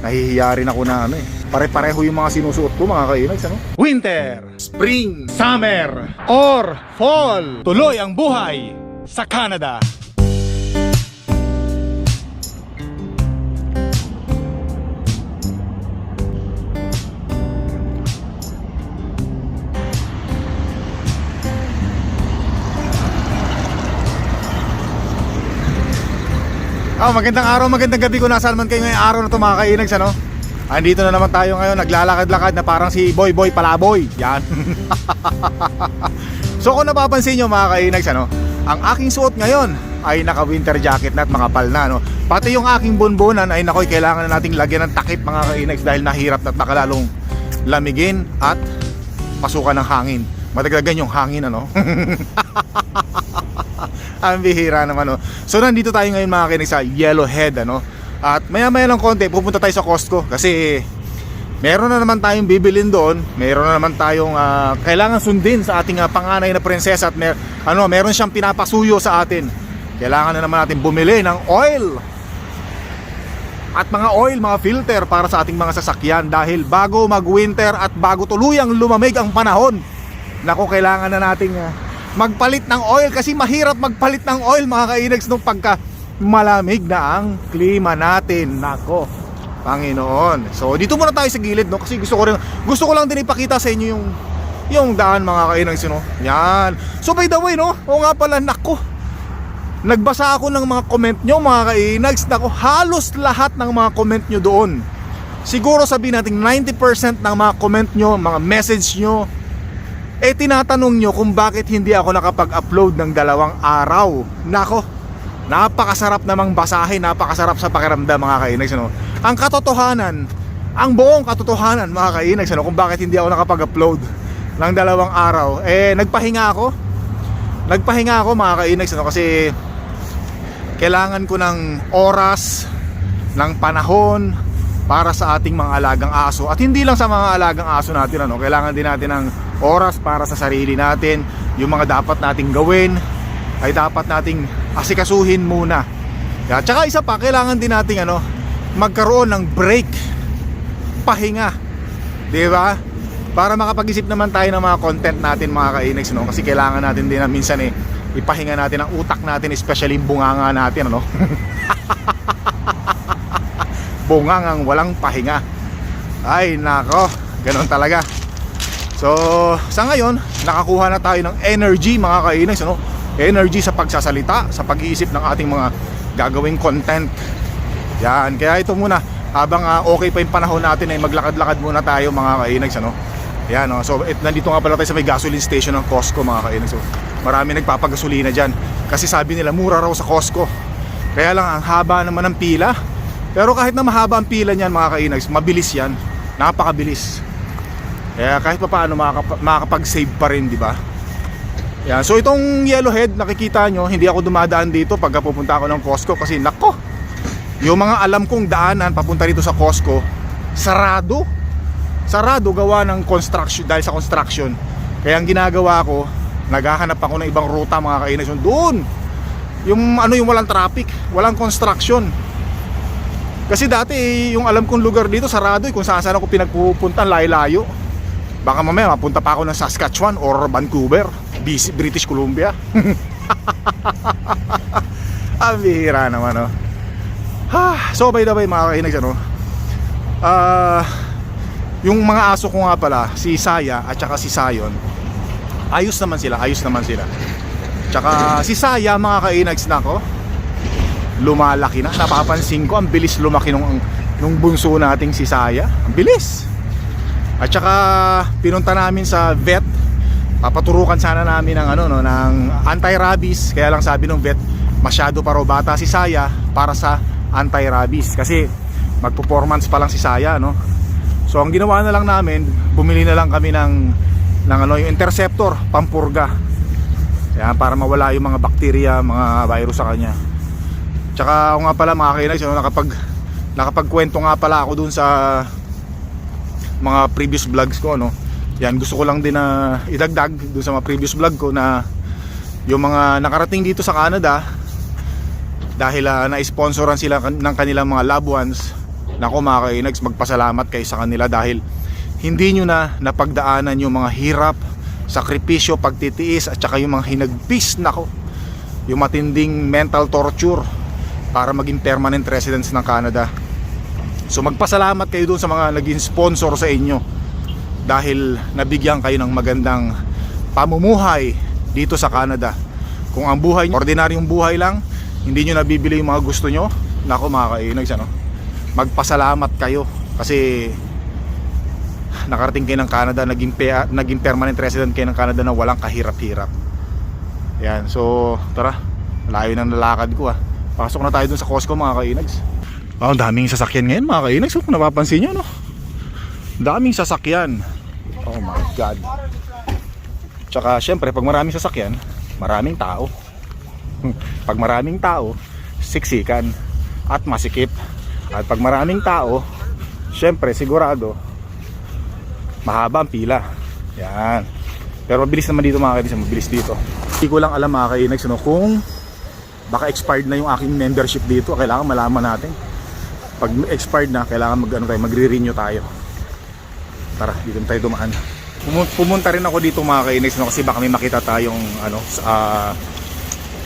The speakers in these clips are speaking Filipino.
nahihiya rin ako na ano eh. Pare-pareho yung mga sinusuot ko mga kainags ano. Winter, Spring, Summer, or Fall. Tuloy ang buhay sa Canada. Oh, magandang araw, magandang gabi kung nasaan man kayo ngayong araw na ito mga kainags ano. Andito na naman tayo ngayon, naglalakad-lakad na parang si Boy Boy Palaboy. Yan. so kung napapansin nyo mga kainags ano, ang aking suot ngayon ay naka winter jacket na at makapal na no. Pati yung aking bonbonan ay nakoy kailangan na nating lagyan ng takip mga kainags dahil nahirap at nakalalong lamigin at pasukan ng hangin. Madagdagan yung hangin ano. Ang bihira naman no. So nandito tayo ngayon mga kinig sa Yellowhead ano. At maya maya lang konti pupunta tayo sa Costco kasi meron na naman tayong bibilin doon. Meron na naman tayong ah, kailangan sundin sa ating ah, panganay na prinsesa at mer ano, meron siyang pinapasuyo sa atin. Kailangan na naman natin bumili ng oil. At mga oil, mga filter para sa ating mga sasakyan dahil bago mag-winter at bago tuluyang lumamig ang panahon. Nako, kailangan na nating ah, magpalit ng oil kasi mahirap magpalit ng oil mga kainags nung pagka malamig na ang klima natin. Nako, Panginoon. So dito muna tayo sa gilid no kasi gusto ko rin gusto ko lang din ipakita sa inyo yung yung daan mga kainags no. Yan. So by the way no, o nga pala nako. Nagbasa ako ng mga comment nyo mga kainags. Nako, halos lahat ng mga comment nyo doon. Siguro sabihin natin 90% ng mga comment nyo, mga message nyo, eh tinatanong nyo kung bakit hindi ako nakapag-upload ng dalawang araw. Nako, napakasarap namang basahin, napakasarap sa pakiramdam mga kainags. Ano? Ang katotohanan, ang buong katotohanan mga kainags, ano, kung bakit hindi ako nakapag-upload ng dalawang araw, eh nagpahinga ako. Nagpahinga ako mga kainags, ano, kasi kailangan ko ng oras, ng panahon para sa ating mga alagang aso. At hindi lang sa mga alagang aso natin, ano, kailangan din natin ng oras para sa sarili natin. Yung mga dapat nating gawin ay dapat nating asikasuhin muna. At saka isa pa, kailangan din nating ano, magkaroon ng break, pahinga. 'Di ba? Para makapag-isip naman tayo ng mga content natin mga kainags no kasi kailangan natin din na minsan eh ipahinga natin ang utak natin especially yung bunganga natin ano. Bungangang walang pahinga. Ay nako, ganun talaga. So, sa ngayon, nakakuha na tayo ng energy mga kainags, ano? Energy sa pagsasalita, sa pag-iisip ng ating mga gagawing content. Yan, kaya ito muna, habang ah, okay pa yung panahon natin ay maglakad-lakad muna tayo mga kainags, ano? Yan, no? so it, nandito nga pala tayo sa may gasoline station ng Costco mga kainags. So, marami nagpapagasolina dyan. Kasi sabi nila, mura raw sa Costco. Kaya lang, ang haba naman ng pila. Pero kahit na mahaba ang pila niyan mga kainags, mabilis yan. Napakabilis. Kaya kahit pa paano makakap- makakapag-save pa rin, di ba? Yan. So itong yellowhead, nakikita nyo, hindi ako dumadaan dito pagka pupunta ako ng Costco kasi nako, yung mga alam kong daanan papunta dito sa Costco, sarado. Sarado gawa ng construction, dahil sa construction. Kaya ang ginagawa ko, naghahanap ako ng ibang ruta mga kainas yun. Doon! Yung ano yung walang traffic, walang construction. Kasi dati yung alam kong lugar dito sarado eh, kung saan saan ako pinagpupunta layo-layo. Baka mamaya mapunta pa ako ng Saskatchewan or Vancouver, BC, British Columbia. Ang bihira naman oh. Ha, so by the way mga kainags ano, ah, yung mga aso ko nga pala, si Saya at saka si Sayon, ayos naman sila, ayos naman sila. Tsaka si Saya mga kainags nako, lumalaki na. Napapansin ko, ang bilis lumaki nung, nung bunso nating si Saya. Ang bilis. At saka pinunta namin sa vet. Papaturukan sana namin ng ano no ng anti-rabies. Kaya lang sabi ng vet, masyado pa raw bata si Saya para sa anti-rabies kasi magpo-performance pa lang si Saya no. So ang ginawa na lang namin, bumili na lang kami ng ng ano yung interceptor, pampurga. Kaya para mawala yung mga bakterya, mga virus sa kanya. Tsaka ako nga pala mga kainags, no, nakapag nakapagkwento nga pala ako dun sa mga previous vlogs ko no. Yan gusto ko lang din na idagdag dun sa mga previous vlog ko na yung mga nakarating dito sa Canada dahil uh, na-sponsoran sila ng kanilang mga loved ones Nako mga kainags, magpasalamat kayo sa kanila dahil hindi nyo na napagdaanan yung mga hirap, sakripisyo, pagtitiis at saka yung mga hinagpis nako yung matinding mental torture para maging permanent residents ng Canada. So magpasalamat kayo dun sa mga naging sponsor sa inyo dahil nabigyan kayo ng magandang pamumuhay dito sa Canada. Kung ang buhay nyo, ordinaryong buhay lang, hindi nyo nabibili yung mga gusto nyo, nako mga kainags ano, magpasalamat kayo kasi nakarating kayo ng Canada, naging, pe- naging permanent resident kayo ng Canada na walang kahirap-hirap. Yan, so tara, layo ng lalakad ko ah. Pasok na tayo dun sa Costco mga kainags. Ang daming sasakyan ngayon mga kainags. Kung napapansin nyo no, daming sasakyan. Oh my God. Tsaka syempre pag maraming sasakyan, maraming tao. pag maraming tao, siksikan at masikip. At pag maraming tao, syempre sigurado mahaba ang pila. Yan. Pero mabilis naman dito mga kainis, mabilis dito. Hindi ko lang alam mga kainags no, kung baka expired na yung aking membership dito. Kailangan malaman natin. Pag expired na, kailangan mag, ano tayo, magre-renew tayo. Tara, dito na tayo dumaan. Pumun- Pumunta rin ako dito mga kainags no, kasi baka may makita tayong ano, sa ah,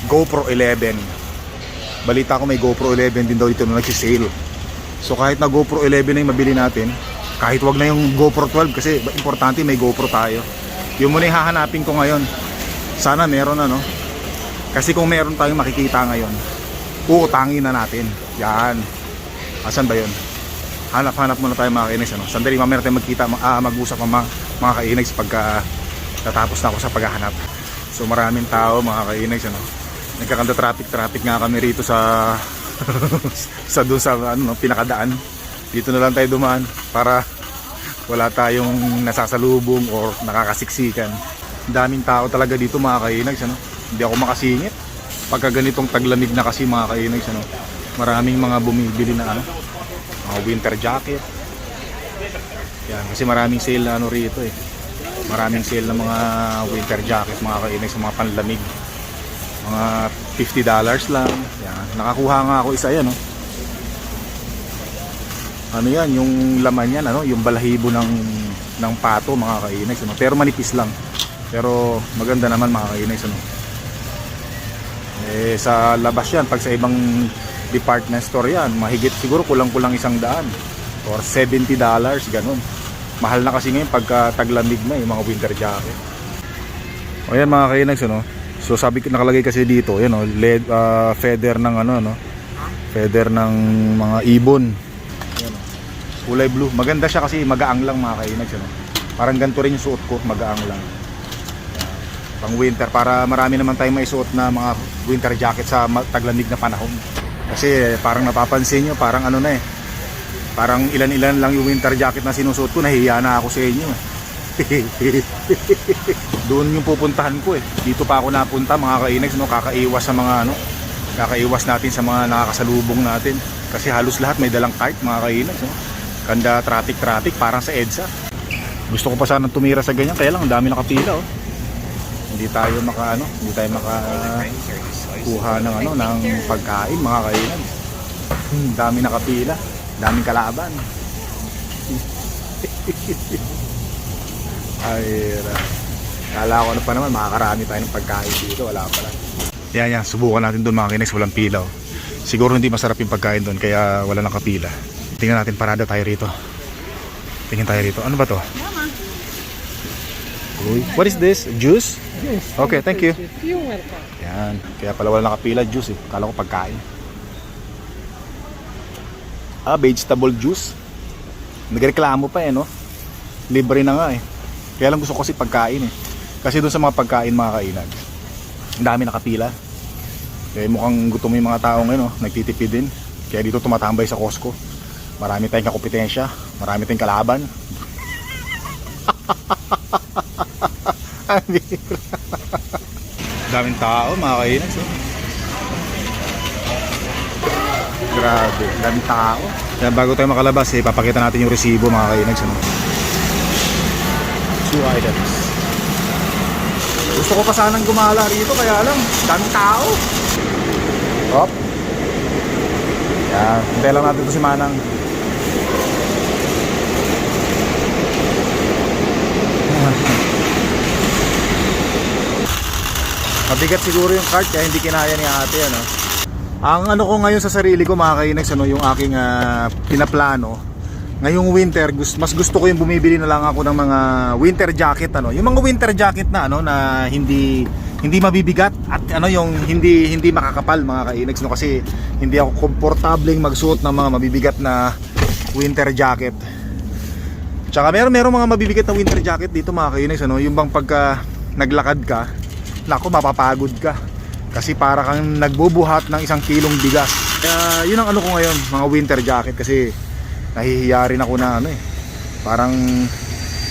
GoPro 11. Balita ko may GoPro 11 din daw dito na nagsisale. So kahit na GoPro 11 na yung mabili natin, kahit wag na yung GoPro 12 kasi importante may GoPro tayo. Yung muna yung hahanapin ko ngayon. Sana meron ano. Kasi kung meron tayong makikita ngayon, uutangin na natin. Yan. Asan ba yun? Hanap-hanap muna tayo mga kainags. Ano? Sandali mamaya tayo magkita, mag- ah, mag-usap mga, mga kainags pagka tatapos na ako sa paghahanap. So maraming tao mga kainags. Ano? Nagkakanda traffic traffic nga kami rito sa sa doon sa ano no, pinakadaan. Dito na lang tayo dumaan para wala tayong nasasalubong or nakakasiksikan. Daming tao talaga dito mga kainags ano. Hindi ako makasingit. Pagka ganitong taglamig na kasi mga kainags ano. Maraming mga bumibili na ano, mga winter jacket. Yan, kasi maraming sale ano rito eh. Maraming sale ng mga winter jacket mga kainags sa mga panlamig mga 50 dollars lang yan. nakakuha nga ako isa yan no? ano yan yung laman yan ano yung balahibo ng ng pato mga kainags ano? pero manipis lang pero maganda naman mga kainags ano? Eh sa labas yan pag sa ibang department store yan mahigit siguro kulang kulang isang daan or 70 dollars ganun mahal na kasi ngayon pagka taglamig na yung mga winter jacket o yan mga kainags ano So sabi nakalagay kasi dito, yan oh, led ah, feather ng ano no. Feather ng mga ibon. Yan oh. Kulay blue. Maganda siya kasi magaang lang mga kainags ano. Parang ganito rin yung suot ko, magaang lang. Pang winter para marami naman tayong maisuot na mga winter jacket sa taglamig na panahon. Kasi parang napapansin nyo, parang ano na eh. Parang ilan-ilan lang yung winter jacket na sinusuot ko, nahihiya na ako sa inyo. eh. doon yung pupuntahan ko eh dito pa ako napunta mga kainags no kakaiwas sa mga ano kakaiwas natin sa mga nakakasalubong natin kasi halos lahat may dalang cart mga kainags no kanda traffic traffic parang sa EDSA gusto ko pa sana tumira sa ganyan kaya lang ang dami nakapila oh hindi tayo maka ano hindi tayo maka kuha ng ano ng pagkain mga kainags hmm, dami nakapila daming kalaban ay Kala ko ano pa naman, makakarami tayo ng pagkain dito. Wala pala. Yan yan, subukan natin doon mga kinex, walang pila. Oh. Siguro hindi masarap yung pagkain doon, kaya wala nang kapila. Tingnan natin, parada tayo rito. Tingin tayo rito. Ano ba to? Uy, what is this? Juice? Yes. Okay, thank you. You're welcome. Yan, kaya pala wala nakapila, juice eh. Kala ko pagkain. Ah, vegetable juice. Nagreklamo pa eh, no? Libre na nga eh. Kaya lang gusto ko kasi pagkain eh. Kasi doon sa mga pagkain mga kainag, ang dami nakapila. Eh mukhang gutom yung mga tao ngayon, no? nagtitipid din. Kaya dito tumatambay sa Costco. Marami tayong kakompetensya, marami tayong kalaban. Ang. Daming tao mga kainag. So. Grabe, daming tao. Kaya bago tayo makalabas, eh, papakita natin yung resibo mga kainag. Ano? Two items. Gusto ko pa sanang gumala rito kaya lang, daming tao. Hop. Yan, hintay lang natin to si Manang. Mabigat siguro yung cart kaya hindi kinaya ni ate ano. Ang ano ko ngayon sa sarili ko mga kainags ano yung aking ah, pinaplano. Ngayong winter gus- mas gusto ko yung bumibili na lang ako ng mga winter jacket ano. Yung mga winter jacket na ano na hindi hindi mabibigat at ano yung hindi hindi makakapal mga kainags no kasi hindi ako komportableng magsuot ng mga mabibigat na winter jacket. Tsaka meron meron mga mabibigat na winter jacket dito mga kainags ano, yung bang pagka naglakad ka, nako mapapagod ka. Kasi para kang nagbubuhat ng isang kilong bigas. Kaya yun ang ano ko ngayon, mga winter jacket kasi nahihiya rin ako na ano eh. Parang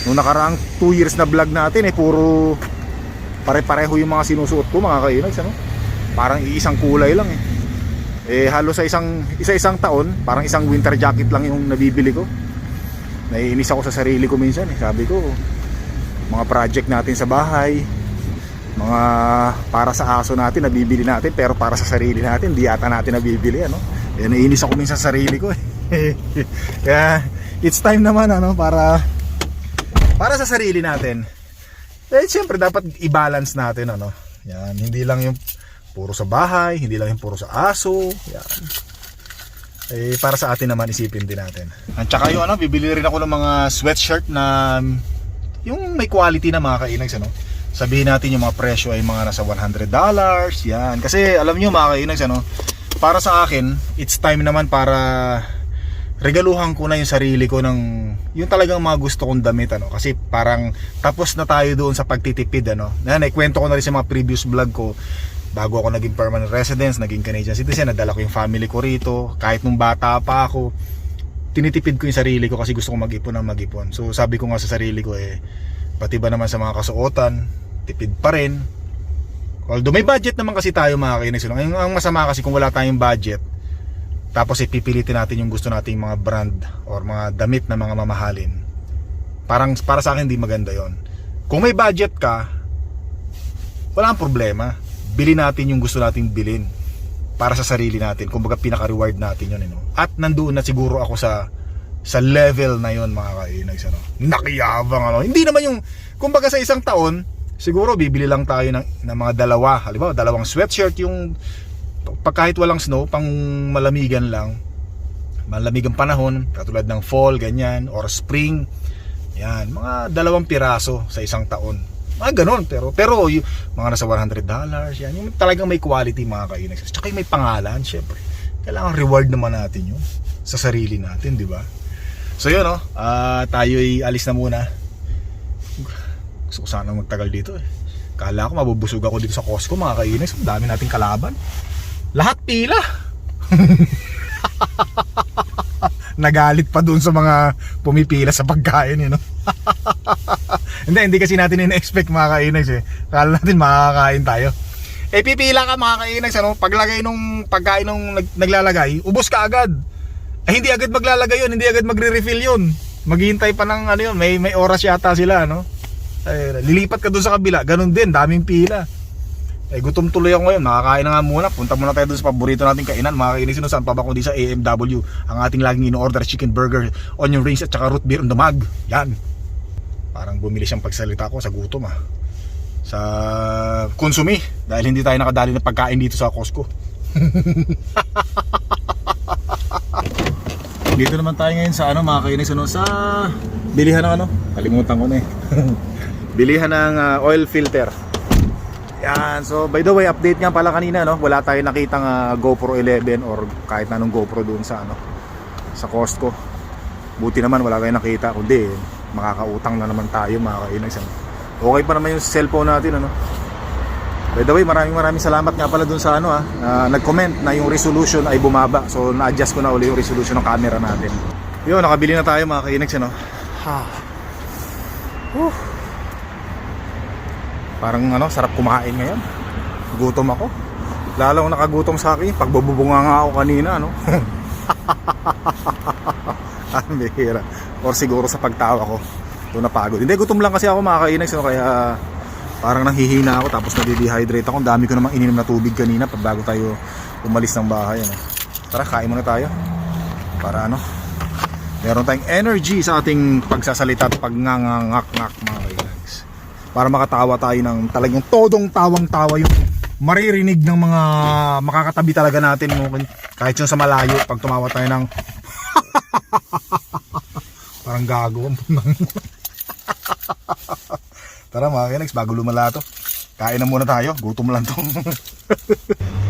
nung nakaraang 2 years na vlog natin eh puro pare-pareho yung mga sinusuot ko mga kainags ano. Parang iisang kulay lang eh. Eh halos sa isang isa-isang taon, parang isang winter jacket lang yung nabibili ko. Naiinis ako sa sarili ko minsan eh. Sabi ko, mga project natin sa bahay, mga para sa aso natin nabibili natin pero para sa sarili natin di ata natin nabibili ano. Eh naiinis ako minsan sa sarili ko eh. Kaya it's time naman ano para para sa sarili natin. Eh siyempre dapat i-balance natin ano. Yan, hindi lang yung puro sa bahay, hindi lang yung puro sa aso. Yan. Eh, para sa atin naman isipin din natin. At saka yung ano, bibili rin ako ng mga sweatshirt na yung may quality na mga kainags ano. Sabihin natin yung mga presyo ay mga nasa $100, yan. Kasi alam nyo mga kainags ano, para sa akin, it's time naman para regaluhan ko na yung sarili ko ng yung talagang mga gusto kong damit ano kasi parang tapos na tayo doon sa pagtitipid ano na naikwento ko na rin sa mga previous vlog ko bago ako naging permanent residence, naging Canadian citizen, nadala ko yung family ko rito. Kahit nung bata pa ako, tinitipid ko yung sarili ko kasi gusto ko mag-ipon ng mag-ipon. So sabi ko nga sa sarili ko eh, pati ba naman sa mga kasuotan, tipid pa rin. Although may budget naman kasi tayo mga kainis. Ang, ang masama kasi kung wala tayong budget, tapos ipipilitin natin yung gusto nating mga brand or mga damit na mga mamahalin. Parang para sa akin hindi maganda yon. Kung may budget ka, wala ang problema bili natin yung gusto nating bilhin para sa sarili natin. Kumbaga pinaka-reward natin yun. You know? At nandoon na siguro ako sa sa level na yon mga kainags ano. Nakiyabang ano. Hindi naman yung kumbaga sa isang taon, siguro bibili lang tayo ng, ng mga dalawa. Halimbawa, dalawang sweatshirt yung pag kahit walang snow, pang malamigan lang. Malamigang panahon, katulad ng fall, ganyan, or spring. Yan, mga dalawang piraso sa isang taon. Mga ganon, pero, pero yung, mga nasa $100, yan, yung talagang may quality mga kainags. Tsaka yung may pangalan, syempre. Kailangan reward naman natin yun sa sarili natin, di ba? So yun, no? Ah, tayo ay alis na muna. Gusto ko sana magtagal dito eh. Kala ko mabubusog ako dito sa Costco, mga kainis. Ang dami nating kalaban. Lahat pila. Nagalit pa dun sa mga pumipila sa pagkain, eh, no? hindi, hindi kasi natin in-expect mga kainags eh. Kala natin makakain tayo. Eh pipila ka mga kainags ano, paglagay nung pagkain nung nag, naglalagay, ubos ka agad. Eh hindi agad maglalagay yun, hindi agad magre-refill yun. Maghihintay pa ng ano yun, may may oras yata sila no. Eh, lilipat ka doon sa kabila, ganun din, daming pila. Eh gutom tuloy ako ngayon, makakain na nga muna. Punta muna tayo doon sa paborito nating kainan. Mga kainis sino saan pa ba kundi sa AMW. Ang ating laging in-order chicken burger, onion rings at saka root beer on the mug. Yan. Parang bumili siyang pagsalita ko sa gutom ah. Sa konsumi dahil hindi tayo nakadali ng pagkain dito sa Costco. dito naman tayo ngayon sa ano mga kainis ano sa bilihan ng ano? Kalimutan ko na eh. Bilihan ng ah, oil filter. Yan so by the way update nga pala kanina no? Wala tayo nakitang ah, GoPro 11 or kahit na anong GoPro doon sa ano sa Costco. Buti naman wala tayong nakita kundi makakautang na naman tayo mga kainis ano. okay pa naman yung cellphone natin ano By the way, maraming maraming salamat nga pala dun sa ano ah, na nag-comment na yung resolution ay bumaba. So na-adjust ko na uli yung resolution ng camera natin. Yun, nakabili na tayo mga kainags ano. Ha. Whew. Parang ano, sarap kumain ngayon. Gutom ako. Lalong nakagutom sa akin, pagbububunga nga ako kanina, ano. Ang bihira. Or siguro sa pagtawa ko, doon napagod. Hindi, gutom lang kasi ako mga kainags, ano, kaya parang nanghihina ako tapos nade-dehydrate ako. Dami ko namang ininom na tubig kanina bago tayo umalis ng bahay. Ano. Tara, kain muna tayo. Para ano, meron tayong energy sa ating pagsasalita at pagngangangak-ngak mga kailags. Para makatawa tayo ng talagang todong tawang-tawa yung maririnig ng mga makakatabi talaga natin kahit yung sa malayo pag tumawa tayo ng parang gago ang tara mga kinex bago lumala to kain na muna tayo. Gutom lang to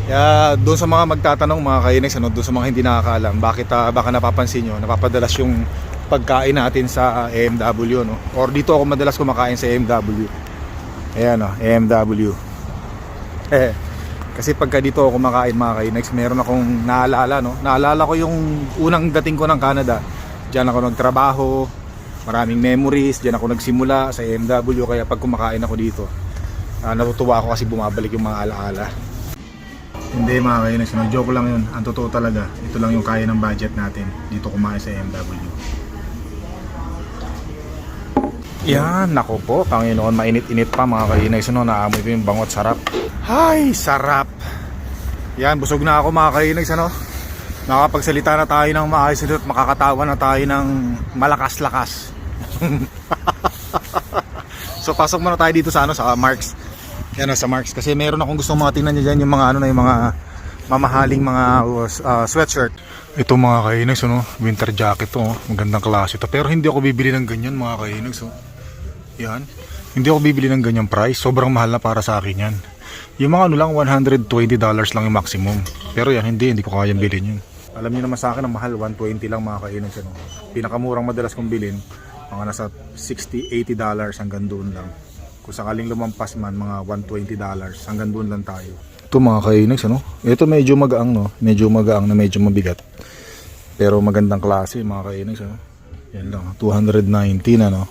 Kaya doon sa mga magtatanong mga kainex ano, doon sa mga hindi nakakaalam bakit ah, baka napapansin nyo napapadalas yung pagkain natin sa ah, AMW no? Or dito ako madalas kumakain sa AMW ayan o AMW eh kasi pagka dito ako kumakain mga kainex meron akong naalala no? Naalala ko yung unang dating ko ng Canada. Diyan ako nagtrabaho maraming memories diyan ako nagsimula sa AMW kaya pag kumakain ako dito ah, natutuwa ako kasi bumabalik yung mga alaala hindi mga kainex no? joke lang yun ang totoo talaga ito lang yung kaya ng budget natin dito kumain sa AMW yan, nako po, Panginoon, mainit-init pa mga kainay. No, naamoy ko yung bangot, sarap. Hay, sarap. Yan, busog na ako mga kainay. Ano? Nakapagsalita na tayo ng maayos at makakatawa na tayo ng malakas-lakas. so, pasok muna tayo dito sa ano, sa Marks. Yan, sa Marks. Kasi meron akong gusto mga tingnan dyan yung mga ano na yung mga mamahaling mga uh, sweatshirt. Ito mga kainags, ano, winter jacket to, oh. magandang klase to. Pero hindi ako bibili ng ganyan mga kainags. Oh. Yan. Hindi ako bibili ng ganyang price. Sobrang mahal na para sa akin yan. Yung mga ano lang, $120 lang yung maximum. Pero yan, hindi. Hindi ko kayang bilhin yun. Alam niyo naman sa akin, ang mahal, 120 lang mga kainags. Ano. Pinakamurang madalas kong bilhin, mga nasa 60-80 dollars hanggang doon lang. Kung sakaling lumampas man, mga 120 dollars hanggang doon lang tayo. Ito mga kainags, ano? Ito medyo magaang, no? Medyo magaang na medyo mabigat. Pero magandang klase, mga kainags, ano? Yan lang, 219, ano?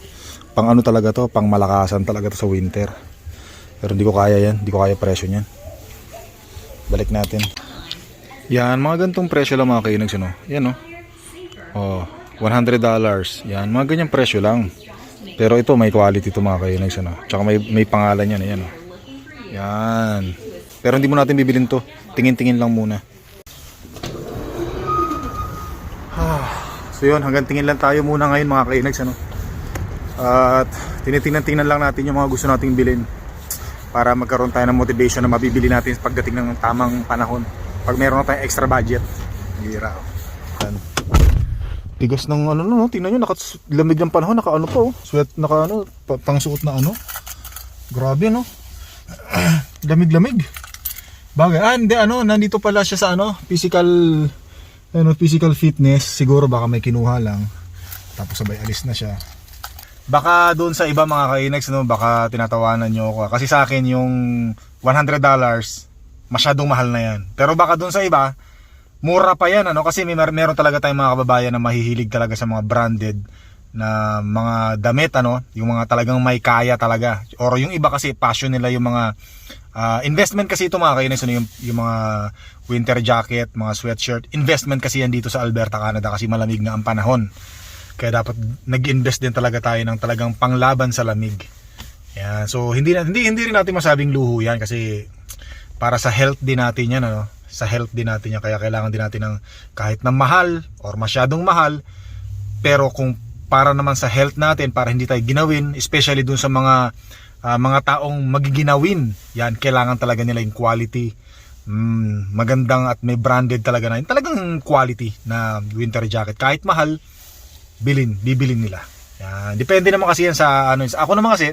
Pang ano talaga to, pang malakasan talaga to sa winter. Pero hindi ko kaya yan, hindi ko kaya presyo niyan. Balik natin. Yan, mga gantong presyo lang mga kainags, ano? Yan, no? Oh, 100 dollars. Yan, mga ganyang presyo lang. Pero ito may quality to mga kainags, ano? Tsaka may, may pangalan yan, yan, oh. Yan. Pero hindi mo natin bibilin to. Tingin-tingin lang muna. so yun, hanggang tingin lang tayo muna ngayon mga kainags, ano? At tinitingnan-tingnan lang natin yung mga gusto nating bilhin para magkaroon tayo ng motivation na mabibili natin pagdating ng tamang panahon. Pag meron na tayong extra budget. Hira. Yan. Tigas ng ano no, tingnan nyo, nakalamig ng panahon, naka ano pa oh. Sweat, naka ano, pa- pangsuot na ano. Grabe no. Lamig-lamig. Bagay, ah hindi ano, nandito pala siya sa ano, physical ano, physical fitness. Siguro baka may kinuha lang. Tapos sabay alis na siya. Baka doon sa iba mga kainex, no, baka tinatawanan nyo ako. Kasi sa akin yung $100, masyadong mahal na yan. Pero baka doon sa iba, mura pa yan, ano? Kasi may mer- meron talaga tayong mga kababayan na mahihilig talaga sa mga branded na mga damit, ano? Yung mga talagang may kaya talaga. Or yung iba kasi passion nila yung mga ah, investment kasi ito mga kainex, ano? Yung, yung mga winter jacket, mga sweatshirt. Investment kasi yan dito sa Alberta, Canada kasi malamig na ang panahon. Kaya dapat nag-invest din talaga tayo ng talagang panglaban sa lamig. Yan. So hindi hindi hindi rin natin masabing luho 'yan kasi para sa health din natin 'yan ano. Sa health din natin 'yan kaya kailangan din natin ng kahit na mahal or masyadong mahal pero kung para naman sa health natin para hindi tayo ginawin especially dun sa mga ah, mga taong magiginawin yan kailangan talaga nila yung quality mm, magandang at may branded talaga na talagang quality na winter jacket kahit mahal bilin, bibilin nila. Yan. Depende naman kasi yan sa ano. Ako naman kasi,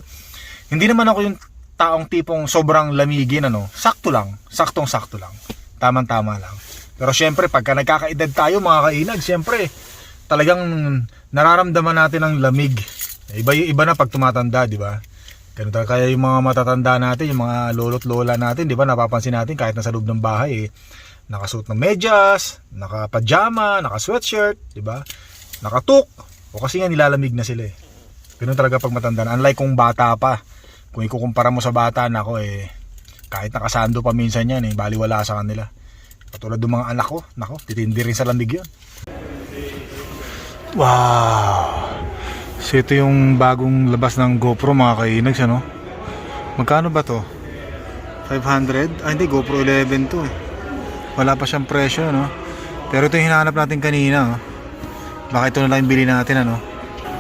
hindi naman ako yung taong tipong sobrang lamigin, ano. Sakto lang. Saktong-sakto lang. Tamang-tama lang. Pero syempre, pagka nagkakaedad tayo, mga kainag, syempre, talagang nararamdaman natin ang lamig. Iba, iba na pag tumatanda, di ba? Ganun talaga. Kaya yung mga matatanda natin, yung mga lolo't lola natin, di ba, napapansin natin kahit nasa loob ng bahay, eh, nakasuot ng medyas, naka-pajama, naka-sweatshirt, di ba? nakatuk o kasi nga nilalamig na sila eh ganun talaga pag matanda na unlike kung bata pa kung ikukumpara mo sa bata nako eh kahit nakasando pa minsan yan eh baliwala sa kanila. Katulad ng mga anak ko nako titindi rin sa lamig yun. Wow. So ito yung bagong labas ng GoPro mga kainags ano magkano ba to? 500 ah hindi GoPro 11 to eh. Wala pa siyang presyo no? Pero ito yung hinahanap natin kanina oh. Baka ito na lang bili natin ano.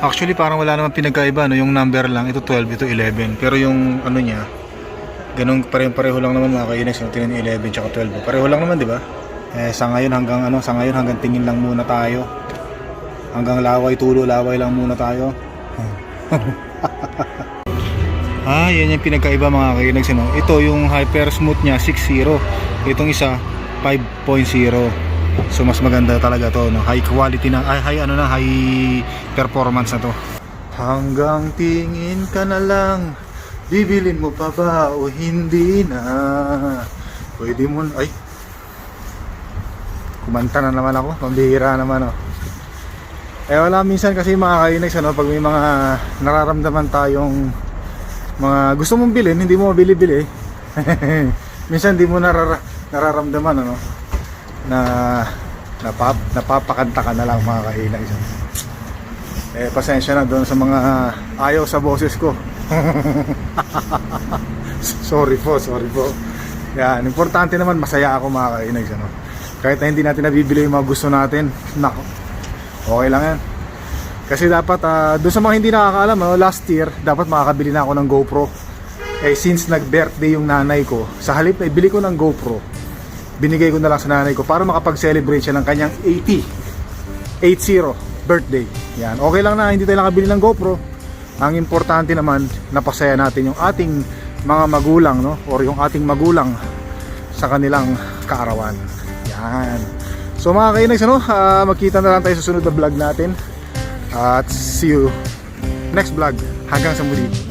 Actually parang wala naman pinagkaiba no, yung number lang ito 12 ito 11 pero yung ano niya Ganun pareho-pareho lang naman mga kainex, no? 10, 11 tsaka 12. Pareho lang naman, di ba? Eh, sa ngayon hanggang ano, sa ngayon hanggang tingin lang muna tayo. Hanggang laway tulo, laway lang muna tayo. ah, yan yung pinagkaiba mga kainex, no? Ito yung hyper smooth niya 6.0. Itong isa 5.0. So mas maganda talaga to, no? High quality na, ay, high ano na, high performance na to. Hanggang tingin ka na lang Bibilin mo pa ba o hindi na? Pwede mo Ay! Kumanta na naman ako. Pambihira naman oh. Eh wala minsan kasi mga kainex ano Pag may mga nararamdaman tayong Mga gusto mong bilhin Hindi mo mabili-bili. Minsan hindi mo narara, nararamdaman ano Na napap, Napapakanta ka na lang mga kainex ano? Eh pasensya na doon sa mga ayaw sa boses ko sorry po, sorry po. Yan, importante naman masaya ako mga kainags ano. Kahit na hindi natin nabibili yung mga gusto natin, nako. Okay lang yan. Kasi dapat uh, doon sa mga hindi nakakaalam, no, last year dapat makakabili na ako ng GoPro. Eh since nag-birthday yung nanay ko, sa halip na ibili ko ng GoPro, binigay ko na lang sa nanay ko para makapag-celebrate siya ng kanyang 80 80 birthday. Yan. Okay lang na hindi tayo nakabili ng GoPro. Ang importante naman, napasaya natin yung ating mga magulang, no? Or yung ating magulang sa kanilang kaarawan. Yan. So mga kainags, ano? ah, magkita na lang tayo sa sunod na vlog natin. At see you next vlog. Hanggang sa muli.